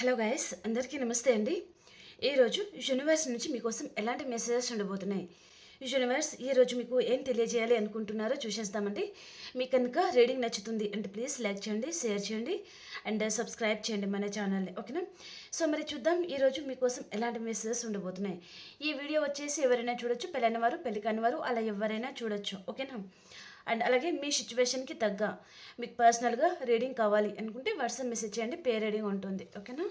Hello guys అందరికీ నమస్తే అండి. ఈరోజు యూనివర్స్ నుంచి మీకోసం ఎలాంటి మెసేజెస్ ఉండబోతున్నాయి? యూనివర్స్ ఈరోజు మీకు ఏం తెలియజేయాలి అనుకుంటున్నారో చూసేస్తామండి. మీకు కనుక రీడింగ్ నచ్చుతుంది అంటే ప్లీజ్ లైక్ చేయండి షేర్ చేయండి అండ్ సబ్స్క్రైబ్ చేయండి మన ఛానల్ని ఓకేనా? సో మరి చూద్దాం ఈరోజు మీకోసం ఎలాంటి మెసేజెస్ ఉండబోతున్నాయి. ఈ వీడియో వచ్చేసి ఎవరైనా చూడొచ్చు పెళ్ళైన వారు పెళ్ళికాని వారు అలా ఎవరైనా చూడొచ్చు ఓకేనా? అండ్ అలాగే మీ సిచ్యువేషన్కి తగ్గ మీకు పర్సనల్గా రీడింగ్ కావాలి అనుకుంటే వాట్సాప్ మెసేజ్ చేయండి పే రీడింగ్ ఉంటుంది. ఓకేనా?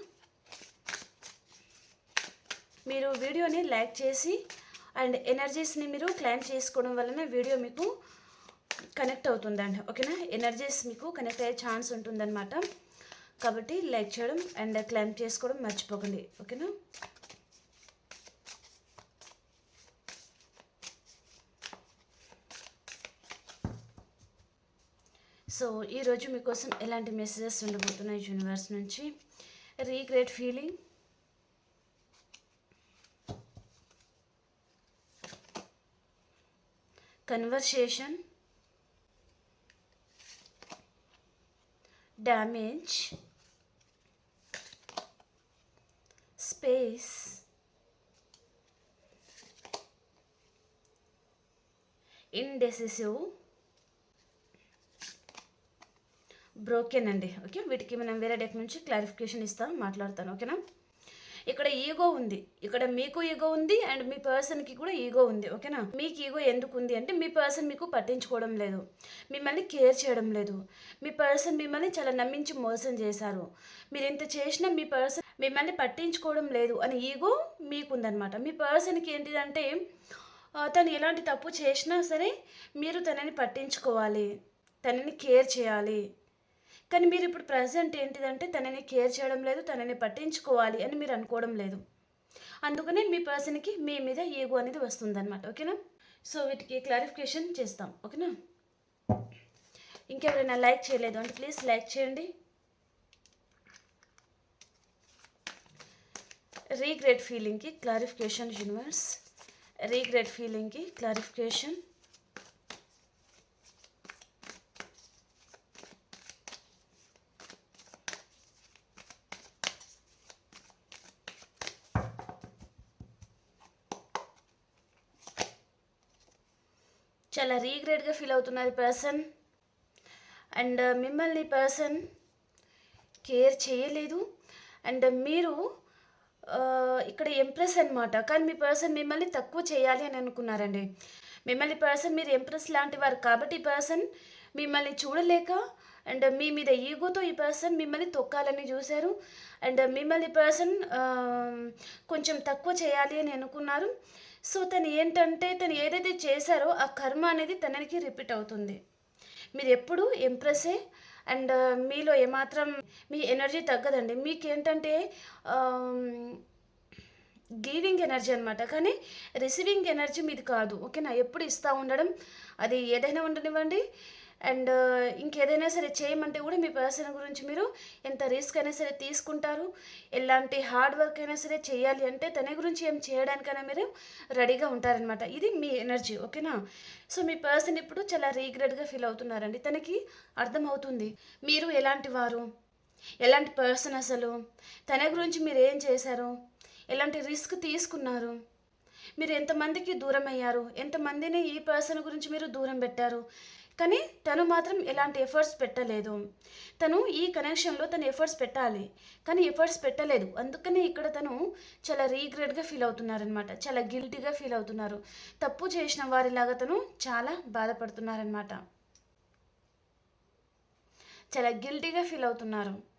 మీరు వీడియోని లైక్ చేసి అండ్ ఎనర్జీస్ని మీరు క్లైమ్ చేసుకోవడం వలన వీడియో మీకు కనెక్ట్ అవుతుందండి. ఓకేనా? ఎనర్జీస్ మీకు కనెక్ట్ అయ్యే ఛాన్స్ ఉంటుందన్నమాట. కాబట్టి లైక్ చేయడం అండ్ క్లైమ్ చేసుకోవడం మర్చిపోకండి. ఓకేనా? సో ఈరోజు మీకోసం ఎలాంటి మెసేజెస్ ఉండబోతున్నాయి యూనివర్స్ నుంచి? Regret feeling conversation damage space indecisive broken అండి. ఓకే వీటికి మనం వేరే డెక్ నుంచి క్లారిఫికేషన్ ఇస్తాం మాట్లాడతాను. ఓకేనా ఇక్కడ ఈగో ఉంది. ఇక్కడ మీకు ఈగో ఉంది అండ్ మీ పర్సన్కి కూడా ఈగో ఉంది. ఓకేనా మీకు ఈగో ఎందుకు ఉంది అంటే మీ పర్సన్ మీకు పట్టించుకోవడం లేదు. మిమ్మల్ని కేర్ చేయడం లేదు. మీ పర్సన్ మిమ్మల్ని చాలా నమ్మించి మోసం చేశారు. మీరు ఇంత చేసినా మీ పర్సన్ మిమ్మల్ని పట్టించుకోవడం లేదు అని ఈగో మీకుందనమాట మీ పర్సన్కి ఏంటిదంటే తను ఎలాంటి తప్పు చేసినా సరే మీరు తనని పట్టించుకోవాలి. తనని కేర్ చేయాలి. కానీ మీరు ఇప్పుడు ప్రజెంట్ ఏంటిదంటే తనని కేర్ చేయడం లేదు తనని పట్టించుకోవాలి అని మీరు అనుకోవడం లేదు. అందుకనే మీ పర్సన్కి మీ మీద ఈగో అనేది వస్తుందన్నమాట. ఓకేనా? సో వీటికి క్లారిఫికేషన్ చేస్తాం. ఓకేనా? ఇంకెవరైనా లైక్ చేయలేదు అంటే ప్లీజ్ లైక్ చేయండి. రీగ్రెట్ ఫీలింగ్కి క్లారిఫికేషన్ యూనివర్స్ రీగ్రెట్ ఫీలింగ్కి క్లారిఫికేషన్ చాలా రీగ్రెట్గా ఫీల్ అవుతున్నారు పర్సన్ అండ్ uh, మిమ్మల్ని పర్సన్ కేర్ చేయలేదు. అండ్ మీరు uh, ఇక్కడ ఎంప్రెస్ అనమాట కానీ మీ పర్సన్ మిమ్మల్ని తక్కువ చేయాలి అని అనుకున్నారండి. మిమ్మల్ని పర్సన్ మీరు ఎంప్రెస్ లాంటి వారు కాబట్టి ఈ పర్సన్ మిమ్మల్ని చూడలేక అండ్ మీ మీద ఈగోతో ఈ పర్సన్ మిమ్మల్ని తొక్కాలని చూశారు. అండ్ మిమ్మల్ని పర్సన్ um, కొంచెం తక్కువ చేయాలి అని అనుకున్నారు. సో తను ఏంటంటే తను ఏదైతే చేశారో ఆ కర్మ అనేది తనకి రిపీట్ అవుతుంది. మీరు ఎప్పుడు ఎంప్రెస్సే అండ్ మీలో ఏమాత్రం మీ ఎనర్జీ తగ్గదండి. మీకేంటంటే గివింగ్ ఎనర్జీ అనమాట కానీ రిసీవింగ్ ఎనర్జీ మీది కాదు. ఓకేనా? ఎప్పుడు ఇస్తూ ఉండడం అది ఏదైనా ఉండనివ్వండి. అండ్ uh, ఇంకేదైనా సరే చేయమంటే కూడా మీ పర్సన్ గురించి మీరు ఎంత రిస్క్ అయినా సరే తీసుకుంటారు. ఎలాంటి హార్డ్ వర్క్ అయినా సరే చేయాలి అంటే తన గురించి ఏం చేయడానికైనా మీరు రెడీగా ఉంటారనమాట ఇది మీ ఎనర్జీ ఓకేనా? సో మీ పర్సన్ ఇప్పుడు చాలా రీగ్రెట్గా ఫీల్ అవుతున్నారండి. తనకి అర్థమవుతుంది మీరు ఎలాంటి వారు ఎలాంటి పర్సన్ అసలు తన గురించి మీరు ఏం చేశారు ఎలాంటి రిస్క్ తీసుకున్నారు మీరు ఎంతమందికి దూరం అయ్యారు ఎంతమందిని ఈ పర్సన్ గురించి మీరు దూరం పెట్టారు కానీ తను మాత్రం ఎలాంటి ఎఫర్ట్స్ పెట్టలేదు. తను ఈ కనెక్షన్లో తను ఎఫర్ట్స్ పెట్టాలి. కానీ ఎఫర్ట్స్ పెట్టలేదు. అందుకనే ఇక్కడ తను చాలా రీగ్రెట్గా ఫీల్ అవుతున్నారనమాట చాలా గిల్టీగా ఫీల్ అవుతున్నారు. తప్పు చేసిన వారిలాగా తను చాలా బాధపడుతున్నారనమాట చాలా గిల్టీగా ఫీల్ అవుతున్నారు.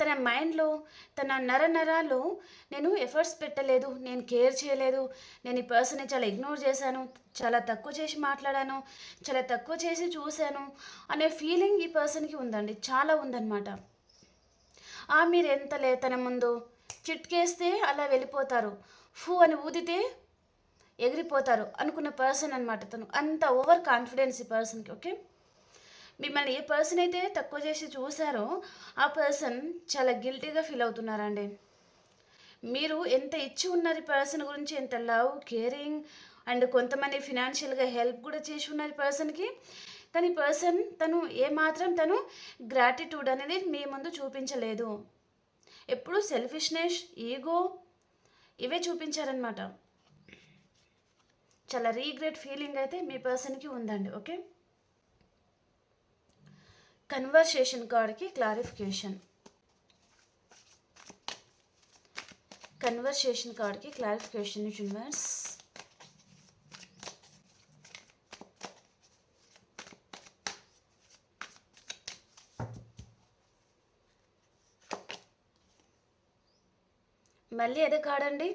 తన మైండ్లో తన నర నరాల్లో నేను ఎఫర్ట్స్ పెట్టలేదు నేను కేర్ చేయలేదు నేను ఈ పర్సన్ని చాలా ఇగ్నోర్ చేశాను చాలా తక్కువ చేసి మాట్లాడాను చాలా తక్కువ చేసి చూశాను అనే ఫీలింగ్ ఈ పర్సన్కి ఉందండి చాలా ఉందన్నమాట. ఆ మీరు ఎంత లేతన ముందు చిట్కేస్తే అలా వెళ్ళిపోతారు ఫూ అని ఊదితే ఎగిరిపోతారు అనుకున్న పర్సన్ అనమాట తను అంత ఓవర్ కాన్ఫిడెన్స్ ఈ పర్సన్కి ఓకే? మిమ్మల్ని ఏ పర్సన్ అయితే తక్కువ చేసి చూసారో ఆ పర్సన్ చాలా గిల్టీగా ఫీల్ అవుతున్నారండి. మీరు ఎంత ఇచ్చి ఉన్నారు పర్సన్ గురించి ఎంత లవ్ కేరింగ్ అండ్ కొంతమంది ఫినాన్షియల్గా హెల్ప్ కూడా చేసి ఉన్నారు పర్సన్కి కానీ పర్సన్ తను ఏమాత్రం తను గ్రాటిట్యూడ్ అనేది మీ ముందు చూపించలేదు. ఎప్పుడు సెల్ఫిష్నెస్ ఈగో ఇవే చూపించారనమాట చాలా రీగ్రెట్ ఫీలింగ్ అయితే మీ పర్సన్కి ఉందండి ఓకే కన్వర్సేషన్ కార్డ్కి క్లారిఫికేషన్ కన్వర్సేషన్ కార్డ్కి క్లారిఫికేషన్ యూనివర్స్ మళ్ళీ అదే కాడండి.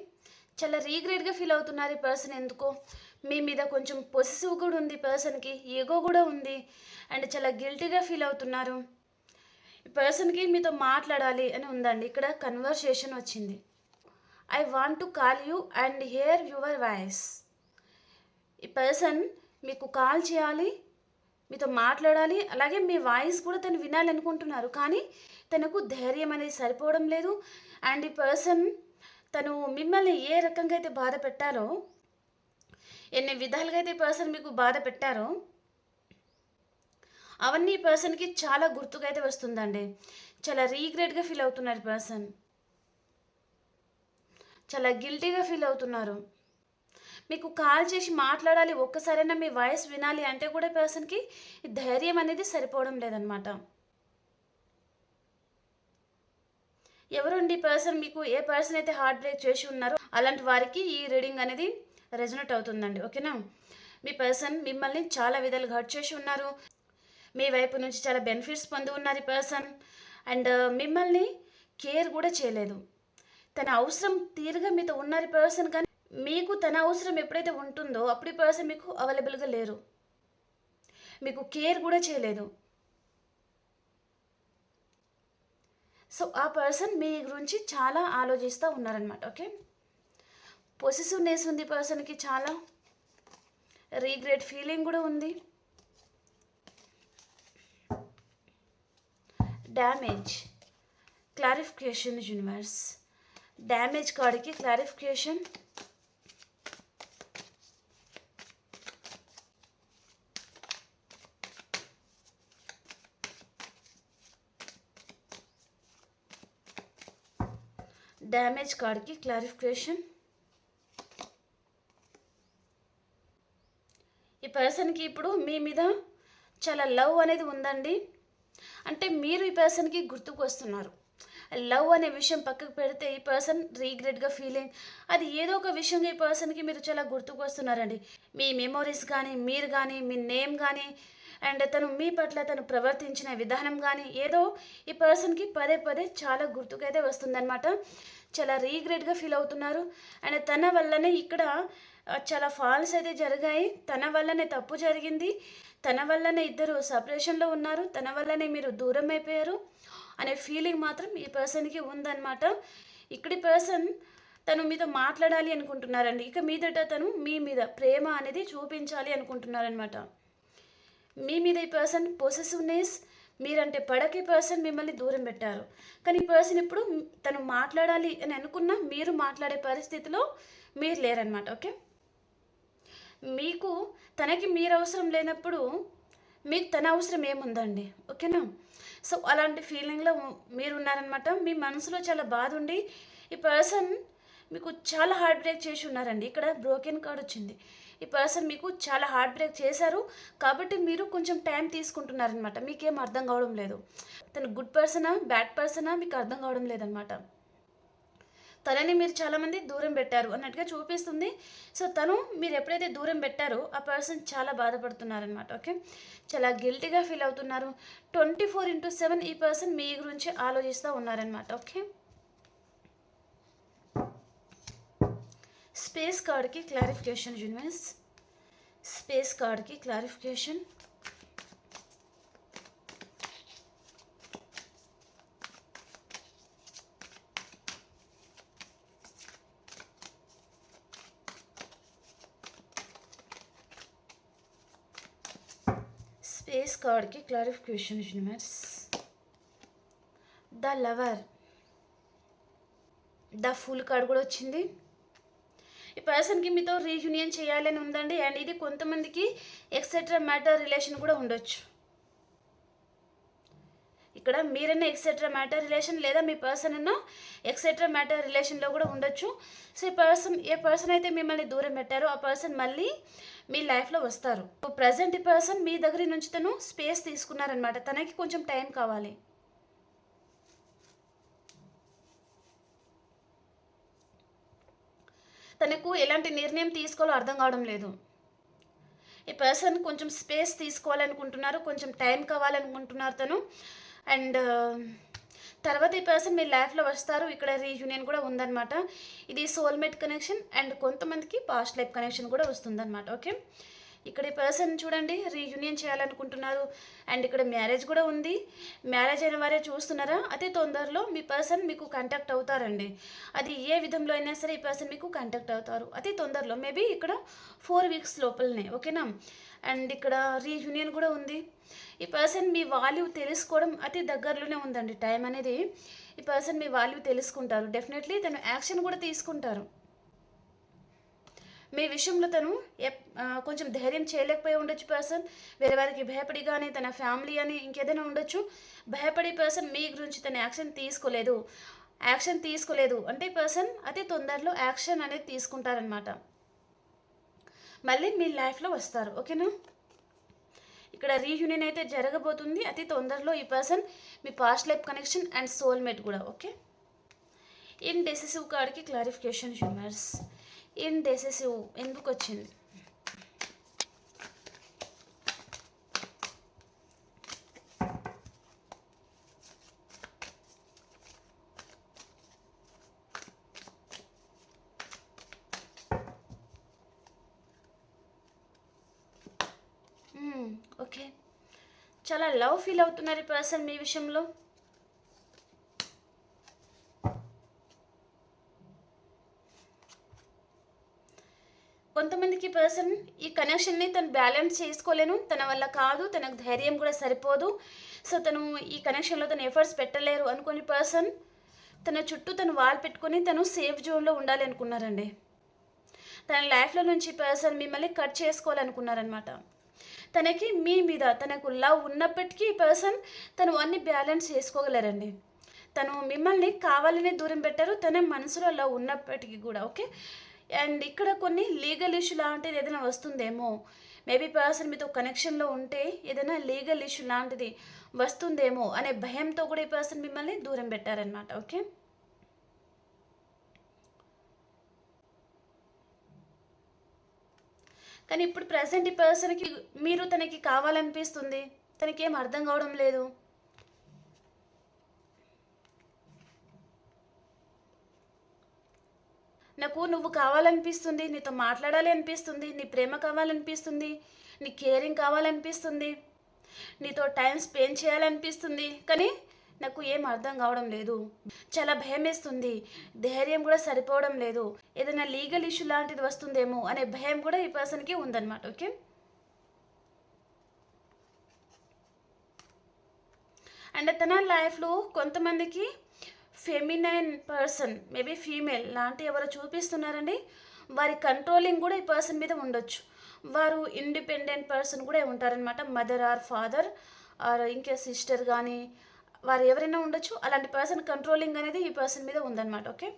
చాలా రీగ్రేట్గా ఫీల్ అవుతున్నారు ఈ పర్సన్ ఎందుకో? మీ మీద కొంచెం పొసిసివ్ కూడా ఉంది పర్సన్కి ఈగో కూడా ఉంది. అండ్ చాలా గిల్టీగా ఫీల్ అవుతున్నారు. ఈ పర్సన్కి మీతో మాట్లాడాలి అని ఉందండి. ఇక్కడ కన్వర్సేషన్ వచ్చింది. I want to call you and hear your voice ఈ పర్సన్ మీకు కాల్ చేయాలి మీతో మాట్లాడాలి అలాగే మీ వాయిస్ కూడా తను వినాలనుకుంటున్నారు. కానీ తనకు ధైర్యం అనేది సరిపోవడం లేదు. అండ్ ఈ పర్సన్ తను మిమ్మల్ని ఏ రకంగా అయితే బాధ పెట్టారో ఎన్ని విధాలుగా అయితే ఈ పర్సన్ మీకు బాధ పెట్టారో అవన్నీ పర్సన్కి చాలా గుర్తుగా అయితే వస్తుందండి. చాలా రీగ్రెట్గా ఫీల్ అవుతున్నారు పర్సన్. చాలా గిల్టీగా ఫీల్ అవుతున్నారు. మీకు కాల్ చేసి మాట్లాడాలి ఒక్కసారైనా మీ వాయిస్ వినాలి అంటే కూడా పర్సన్కి ధైర్యం అనేది సరిపోవడం లేదనమాట. ఎవరండి పర్సన్? మీకు ఏ పర్సన్ అయితే హార్ట్ బ్రేక్ చేసి ఉన్నారో అలాంటి వారికి ఈ రీడింగ్ అనేది రెజనెట్ అవుతుందండి. ఓకేనా? మీ పర్సన్ మిమ్మల్ని చాలా విధాలుగా హర్ట్ చేసి ఉన్నారు. మీ వైపు నుంచి చాలా బెనిఫిట్స్ పొంది ఉన్నారు ఈ పర్సన్. అండ్ uh, మిమ్మల్ని కేర్ కూడా చేయలేదు. తన అవసరం తీరుగా మీతో ఉన్నారు ఈ పర్సన్ కానీ మీకు తన అవసరం ఎప్పుడైతే ఉంటుందో అప్పుడు ఈ పర్సన్ మీకు అవైలబుల్గా లేరు. మీకు కేర్ కూడా చేయలేదు. సో ఆ పర్సన్ మీ గురించి చాలా ఆలోచిస్తూ ఉన్నారనమాట ఓకే? పొసిసివ్నెస్ ఉంది పర్సన్కి చాలా. రీగ్రెట్ ఫీలింగ్ కూడా ఉంది. డ్యామేజ్ క్లారిఫికేషన్ యూనివర్స్ డ్యామేజ్ కార్డ్కి క్లారిఫికేషన్ డ్యామేజ్ కార్డ్కి క్లారిఫికేషన్ ఈ పర్సన్కి ఇప్పుడు మీ మీద చాలా లవ్ అనేది ఉందండి. అంటే మీరు ఈ పర్సన్కి గుర్తుకు వస్తున్నారు లవ్ అనే విషయం పక్కకు పెడితే ఈ పర్సన్ రీగ్రెట్గా ఫీలింగ్ అది ఏదో ఒక విషయంగా ఈ పర్సన్కి మీరు చాలా గుర్తుకు వస్తున్నారండి మీ మెమోరీస్ కానీ మీరు కానీ మీ నేమ్ కానీ అండ్ తను మీ పట్ల తను ప్రవర్తించిన విధానం కానీ ఏదో ఈ పర్సన్కి పదే పదే చాలా గుర్తుకైతే వస్తుందన్నమాట. చాలా రీగ్రెట్గా ఫీల్ అవుతున్నారు. అండ్ తన వల్లనే ఇక్కడ చాలా ఫాల్స్ అయితే జరిగాయి. తన వల్లనే తప్పు జరిగింది. తన వల్లనే ఇద్దరు సపరేషన్లో ఉన్నారు. తన వల్లనే మీరు దూరం అయిపోయారు అనే ఫీలింగ్ మాత్రం ఈ పర్సన్కి ఉందన్నమాట. ఇక్కడి పర్సన్ తను మీతో మాట్లాడాలి అనుకుంటున్నారండి. ఇక మీదట తను మీ మీద ప్రేమ అనేది చూపించాలి అనుకుంటున్నారనమాట మీ మీద ఈ పర్సన్ పొసెసివ్నెస్ మీరంటే పడకి పర్సన్ మిమ్మల్ని దూరం పెట్టారు. కానీ ఈ పర్సన్ ఇప్పుడు తను మాట్లాడాలి అని అనుకున్నా మీరు మాట్లాడే పరిస్థితిలో మీరు లేరనమాట ఓకే? మీకు తనకి మీరు అవసరం లేనప్పుడు మీకు తన అవసరం ఏముందండి? ఓకేనా? సో అలాంటి ఫీలింగ్లో మీరు ఉన్నారనమాట మీ మనసులో చాలా బాధ ఉండి ఈ పర్సన్ మీకు చాలా హార్ట్ బ్రేక్ చేసి ఉన్నారండి. ఇక్కడ బ్రోకెన్ కార్డ్ వచ్చింది. ఈ పర్సన్ మీకు చాలా హార్ట్ బ్రేక్ చేశారు. కాబట్టి మీరు కొంచెం టైం తీసుకుంటున్నారనమాట మీకేం అర్థం కావడం లేదు. తను గుడ్ పర్సనా బ్యాడ్ పర్సనా మీకు అర్థం కావడం లేదనమాట తనని మీరు చాలామంది దూరం పెట్టారు అన్నట్టుగా చూపిస్తుంది. సో తను మీరు ఎప్పుడైతే దూరం పెట్టారో ఆ పర్సన్ చాలా బాధపడుతున్నారనమాట ఓకే? చాలా గిల్టీగా ఫీల్ అవుతున్నారు. ట్వంటీ ఫోర్ ఇంటూ సెవెన్ ఈ పర్సన్ మీ గురించి ఆలోచిస్తూ ఉన్నారనమాట ఓకే? స్పేస్ కార్డ్కి క్లారిఫికేషన్ యూనివర్స్ స్పేస్ కార్డ్కి క్లారిఫికేషన్. కార్డ్కి clarification universe the lover. The full card కూడా వచ్చింది. ఈ పర్సన్కి మీతో రీయూనియన్ చేయాలని ఉందండి. అండ్ ఇది కొంతమందికి ఎక్సెట్రా మ్యాటర్ రిలేషన్ కూడా ఉండొచ్చు. ఇక్కడ మీరైనా ఎక్సెట్రా మ్యాటర్ రిలేషన్ లేదా మీ పర్సన్ అన్న ఎక్సెట్రా మ్యాటర్ రిలేషన్లో కూడా ఉండొచ్చు. సో ఈ పర్సన్ ఏ పర్సన్ అయితే మిమ్మల్ని దూరం పెట్టారో ఆ పర్సన్ మళ్ళీ మీ లైఫ్లో వస్తారు. ప్రజెంట్ ఈ పర్సన్ మీ దగ్గర నుంచి తను స్పేస్ తీసుకున్నారనమాట తనకి కొంచెం టైం కావాలి. తనకు ఎలాంటి నిర్ణయం తీసుకోవాలో అర్థం కావడం లేదు. ఈ పర్సన్ కొంచెం స్పేస్ తీసుకోవాలనుకుంటున్నారు కొంచెం టైం కావాలనుకుంటున్నారు తను. అండ్ తర్వాత ఈ పర్సన్ మీ లైఫ్లో వస్తారు. ఇక్కడ రీయూనియన్ కూడా ఉందన్నమాట. ఇది సోల్మేట్ కనెక్షన్ అండ్ కొంతమందికి పాస్ట్ లైఫ్ కనెక్షన్ కూడా వస్తుందన్నమాట. ఓకే ఇక్కడ ఈ పర్సన్ చూడండి రీయూనియన్ చేయాలనుకుంటున్నారు. అండ్ ఇక్కడ మ్యారేజ్ కూడా ఉంది. మ్యారేజ్ అయిన వారే చూస్తున్నారా? అతి తొందరలో మీ పర్సన్ మీకు కాంటాక్ట్ అవుతారండి. అది ఏ విధంలో అయినా సరే ఈ పర్సన్ మీకు కాంటాక్ట్ అవుతారు. అతి తొందరలో మేబీ ఇక్కడ ఫోర్ వీక్స్ లోపలనే ఓకేనా అండ్ ఇక్కడ రీయూనియన్ కూడా ఉంది. ఈ పర్సన్ మీ వాల్యూ తెలుసుకోవడం అతి దగ్గరలోనే ఉందండి. టైం అనేది ఈ పర్సన్ మీ వాల్యూ తెలుసుకుంటారు. డెఫినెట్లీ తను యాక్షన్ కూడా తీసుకుంటారు. మీ విషయంలో తను ఎప్- కొంచెం ధైర్యం చేయలేకపోయి ఉండొచ్చు పర్సన్ వేరే వారికి భయపడి కానీ తన ఫ్యామిలీ అని ఇంకేదైనా ఉండొచ్చు. భయపడే పర్సన్ మీ గురించి తన యాక్షన్ తీసుకోలేదు. యాక్షన్ తీసుకోలేదు. అంటే పర్సన్ అతి తొందరలో యాక్షన్ అనేది తీసుకుంటారనమాట మళ్ళీ మీ లైఫ్లో వస్తారు. ఓకేనా ఇక్కడ రీయూనియన్ అయితే జరగబోతుంది. అతి తొందరలో ఈ person me past life connection and soulmate కూడా. ఓకే ఇన్ డెసిసివ్ కార్డ్కి క్లారిఫికేషన్ హ్యూమర్స్ ఏం డెసిసివ్ ఎందుకు వచ్చింది ఓకే చాలా లవ్ ఫీల్ అవుతున్నారు ఈ పర్సన్ మీ విషయంలో కొంతమందికి పర్సన్ ఈ కనెక్షన్ని తను బ్యాలెన్స్ చేసుకోలేను. తన వల్ల కాదు తనకు ధైర్యం కూడా సరిపోదు. సో తను ఈ కనెక్షన్లో తను ఎఫర్ట్స్ పెట్టలేరు అనుకునే పర్సన్ తన చుట్టూ తను వాల్ పెట్టుకొని తను సేఫ్ జోన్లో ఉండాలి అనుకున్నారండి. తన లైఫ్లో నుంచి పర్సన్ మిమ్మల్ని కట్ చేసుకోవాలనుకున్నారనమాట తనకి మీ మీద తనకు లవ్ ఉన్నప్పటికీ ఈ పర్సన్ తను అన్ని బ్యాలెన్స్ చేసుకోగలరండి. తను మిమ్మల్ని కావాలనే దూరం పెట్టారు తన మనసులో లవ్ ఉన్నప్పటికీ కూడా ఓకే అండ్ ఇక్కడ కొన్ని లీగల్ ఇష్యూ లాంటిది ఏదైనా వస్తుందేమో. మేబీ పర్సన్ మీతో కనెక్షన్లో ఉంటే ఏదైనా లీగల్ ఇష్యూ లాంటిది వస్తుందేమో అనే భయంతో కూడా ఈ పర్సన్ మిమ్మల్ని దూరం పెట్టారనమాట ఓకే? కానీ ఇప్పుడు ప్రజెంట్ ఈ పర్సన్కి మీరు తనకి కావాలనిపిస్తుంది. తనకి ఏం అర్థం కావడం లేదు. నాకు నువ్వు కావాలనిపిస్తుంది నీతో మాట్లాడాలి అనిపిస్తుంది నీ ప్రేమ కావాలనిపిస్తుంది నీ కేరింగ్ కావాలనిపిస్తుంది నీతో టైం స్పెండ్ చేయాలనిపిస్తుంది కానీ నాకు ఏం అర్థం కావడం లేదు. చాలా భయం వేస్తుంది ధైర్యం కూడా సరిపోవడం లేదు. ఏదైనా లీగల్ ఇష్యూ లాంటిది వస్తుందేమో అనే భయం కూడా ఈ పర్సన్కి ఉందన్నమాట ఓకే? అండ్ తన లైఫ్లో కొంతమందికి ఫెమినైన్ పర్సన్ మేబీ ఫీమేల్ లాంటి ఎవరో చూపిస్తున్నారండి? వారి కంట్రోలింగ్ కూడా ఈ పర్సన్ మీద ఉండొచ్చు. వారు ఇండిపెండెంట్ పర్సన్ కూడా ఉంటారనమాట మదర్ ఆర్ ఫాదర్ ఆర్ ఇంకే సిస్టర్ కానీ వారు ఎవరైనా ఉండొచ్చు. అలాంటి పర్సన్ కంట్రోలింగ్ అనేది ఈ పర్సన్ మీద ఉందన్నమాట ఓకే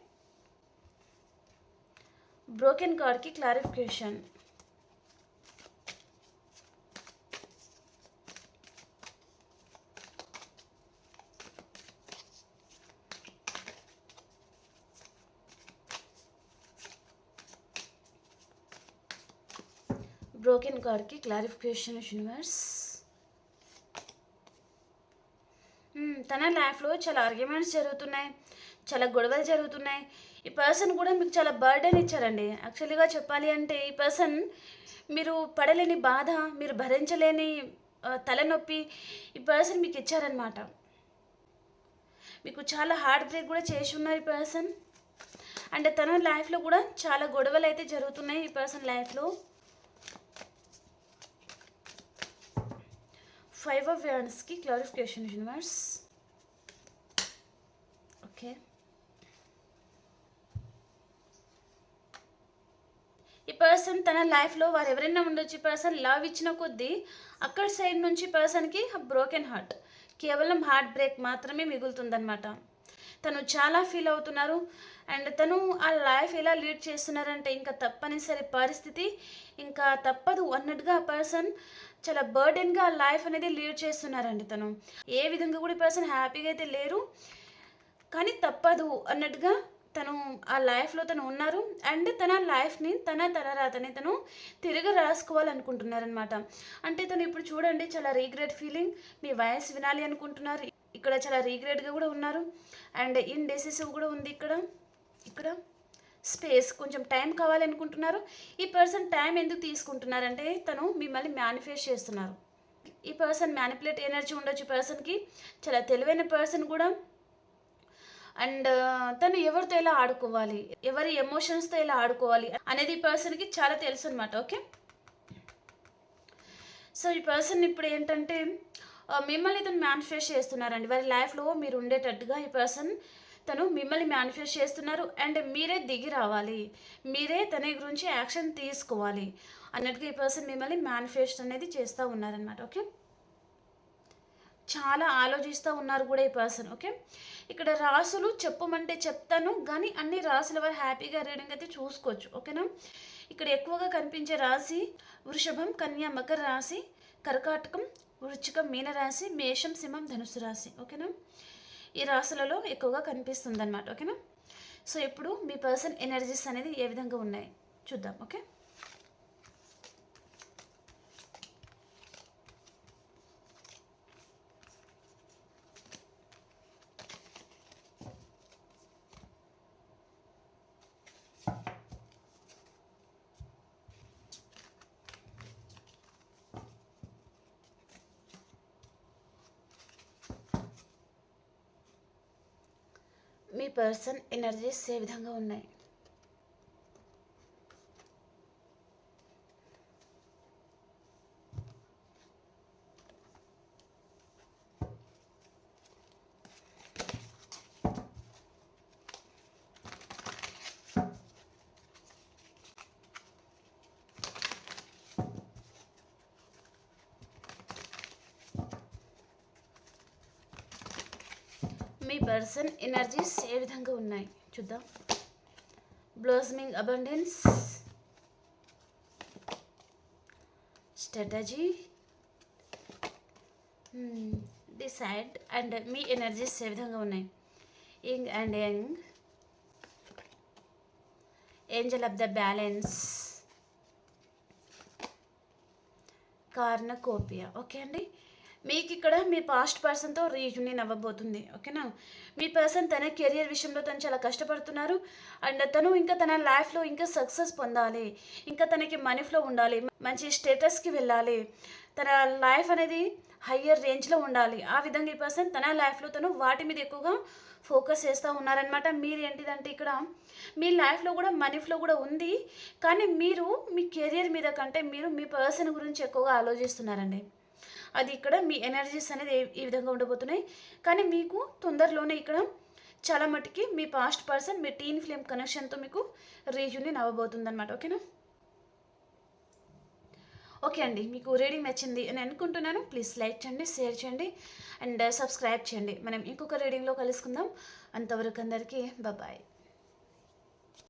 బ్రోకెన్ కార్డ్కి క్లారిఫికేషన్ బ్రోకెన్ కార్డ్కి క్లారిఫికేషన్ యూనివర్స్ తన లైఫ్లో చాలా ఆర్గ్యుమెంట్స్ జరుగుతున్నాయి చాలా గొడవలు జరుగుతున్నాయి. ఈ పర్సన్ కూడా మీకు చాలా బర్డెన్ ఇచ్చారండి. యాక్చువల్గా చెప్పాలి అంటే ఈ పర్సన్ మీరు పడలేని బాధ మీరు భరించలేని తలనొప్పి ఈ పర్సన్ మీకు ఇచ్చారనమాట మీకు చాలా హార్ట్ బ్రేక్ కూడా చేసి ఉన్నారు ఈ పర్సన్ అండ్ తన లైఫ్లో కూడా చాలా గొడవలు అయితే జరుగుతున్నాయి ఈ పర్సన్ లైఫ్లో ఫైవ్ ఆఫ్ వ్యాన్స్కి క్లారిఫికేషన్ యూనివర్స్ ఓకే పర్సన్ తన లైఫ్లో వారు ఎవరైనా ఉండొచ్చు. పర్సన్ లవ్ ఇచ్చిన కొద్దీ అక్కడ సైడ్ నుంచి పర్సన్కి బ్రోకెన్ హార్ట్ కేవలం హార్ట్ బ్రేక్ మాత్రమే మిగులుతుందనమాట తను చాలా ఫీల్ అవుతున్నారు. అండ్ తను ఆ లైఫ్ ఎలా లీడ్ చేస్తున్నారంటే ఇంకా తప్పనిసరి పరిస్థితి ఇంకా తప్పదు అన్నట్టుగా ఆ పర్సన్ చాలా బర్డెన్గా ఆ లైఫ్ అనేది లీడ్ చేస్తున్నారండి తను. ఏ విధంగా కూడా పర్సన్ హ్యాపీగా అయితే లేరు. కానీ తప్పదు అన్నట్టుగా తను ఆ లైఫ్లో తను ఉన్నారు. అండ్ తన లైఫ్ని తన తలరాతని తను తిరిగి రాసుకోవాలనుకుంటున్నారనమాట అంటే తను ఇప్పుడు చూడండి చాలా రీగ్రెట్ ఫీలింగ్ మీ వాయిస్ వినాలి అనుకుంటున్నారు. ఇక్కడ చాలా రీగ్రెట్గా కూడా ఉన్నారు. అండ్ ఇన్ డెసిసివ్ కూడా ఉంది ఇక్కడ. ఇక్కడ స్పేస్ కొంచెం టైం కావాలనుకుంటున్నారు. ఈ పర్సన్ టైం ఎందుకు తీసుకుంటున్నారంటే తను మిమ్మల్ని మేనిఫెస్ట్ చేస్తున్నారు. ఈ పర్సన్ మ్యానిపులేట్ ఎనర్జీ ఉండొచ్చు ఈ పర్సన్కి. చాలా తెలివైన పర్సన్ కూడా. అండ్ తను ఎవరితో ఎలా ఆడుకోవాలి? ఎవరి ఎమోషన్స్తో ఎలా ఆడుకోవాలి అనేది ఈ పర్సన్కి చాలా తెలుసు అనమాట ఓకే? సో ఈ పర్సన్ ఇప్పుడు ఏంటంటే మిమ్మల్ని ఇతను మేనిఫెస్ట్ చేస్తున్నారండి. వారి లైఫ్లో మీరు ఉండేటట్టుగా ఈ పర్సన్ తను మిమ్మల్ని మేనిఫెస్ట్ చేస్తున్నారు అండ్ మీరే దిగి రావాలి. మీరే తన గురించి యాక్షన్ తీసుకోవాలి. అన్నట్టుగా ఈ పర్సన్ మిమ్మల్ని మేనిఫెస్ట్ అనేది చేస్తూ ఉన్నారనమాట ఓకే చాలా ఆలోచిస్తూ ఉన్నారు కూడా ఈ పర్సన్ ఓకే ఇక్కడ రాసులు చెప్పమంటే చెప్తాను కానీ అన్ని రాసుల వారు హ్యాపీగా రీడింగ్ అయితే చూసుకోవచ్చు ఓకేనా ఇక్కడ ఎక్కువగా కనిపించే రాశి వృషభం కన్యా మకర రాశి కర్కాటకం వృచ్చికం మీన రాశి మేషం సింహం ధనుసు రాశి ఓకేనా ఈ రాసులలో ఎక్కువగా కనిపిస్తుంది అనమాట ఓకేనా? సో ఇప్పుడు మీ పర్సన్ ఎనర్జీస్ అనేది ఏ విధంగా ఉన్నాయి? చూద్దాం ఓకే మీ పర్సన్ ఎనర్జీస్ ఏ విధంగా ఉన్నాయి మీ పర్సన్ ఎనర్జీస్ ఏ విధంగా ఉన్నాయి? చూద్దాం. Blossoming abundance strategy decide and me energies ఏ విధంగా ఉన్నాయి? Young and young angel of the balance cornucopia okay అండి? మీకు ఇక్కడ మీ పాస్ట్ పర్సన్తో రీయూనియన్ అవ్వబోతుంది ఓకేనా? మీ పర్సన్ తన కెరియర్ విషయంలో తను చాలా కష్టపడుతున్నారు అండ్ తను ఇంకా తన లైఫ్లో ఇంకా సక్సెస్ పొందాలి ఇంకా తనకి మనీ ఫ్లో ఉండాలి మంచి స్టేటస్కి వెళ్ళాలి తన లైఫ్ అనేది హయ్యర్ రేంజ్లో ఉండాలి. ఆ విధంగా ఈ పర్సన్ తన లైఫ్లో తను వాటి మీద ఎక్కువగా ఫోకస్ చేస్తూ ఉన్నారనమాట మీరు ఏంటిదంటే ఇక్కడ మీ లైఫ్లో కూడా మనీ ఫ్లో కూడా ఉంది కానీ మీరు మీ కెరియర్ మీద కంటే మీరు మీ పర్సన్ గురించి ఎక్కువగా ఆలోచిస్తున్నారండి. అది ఇక్కడ మీ ఎనర్జీస్ అనేది ఈ విధంగా ఉండబోతున్నాయి. కానీ మీకు తొందరలోనే ఇక్కడ చాలా మట్టుకి మీ పాస్ట్ పర్సన్ మీ టీన్ ఫ్లేమ్ కనెక్షన్తో మీకు రీయూనియన్ అవ్వబోతుంది అనమాట ఓకేనా ఓకే అండి మీకు రీడింగ్ నచ్చింది అని అనుకుంటున్నాను. ప్లీజ్ లైక్ చేయండి షేర్ చేయండి అండ్ సబ్స్క్రైబ్ uh, చేయండి. మనం ఇంకొక రీడింగ్లో కలుసుకుందాం. అంతవరకు అందరికీ బాయ్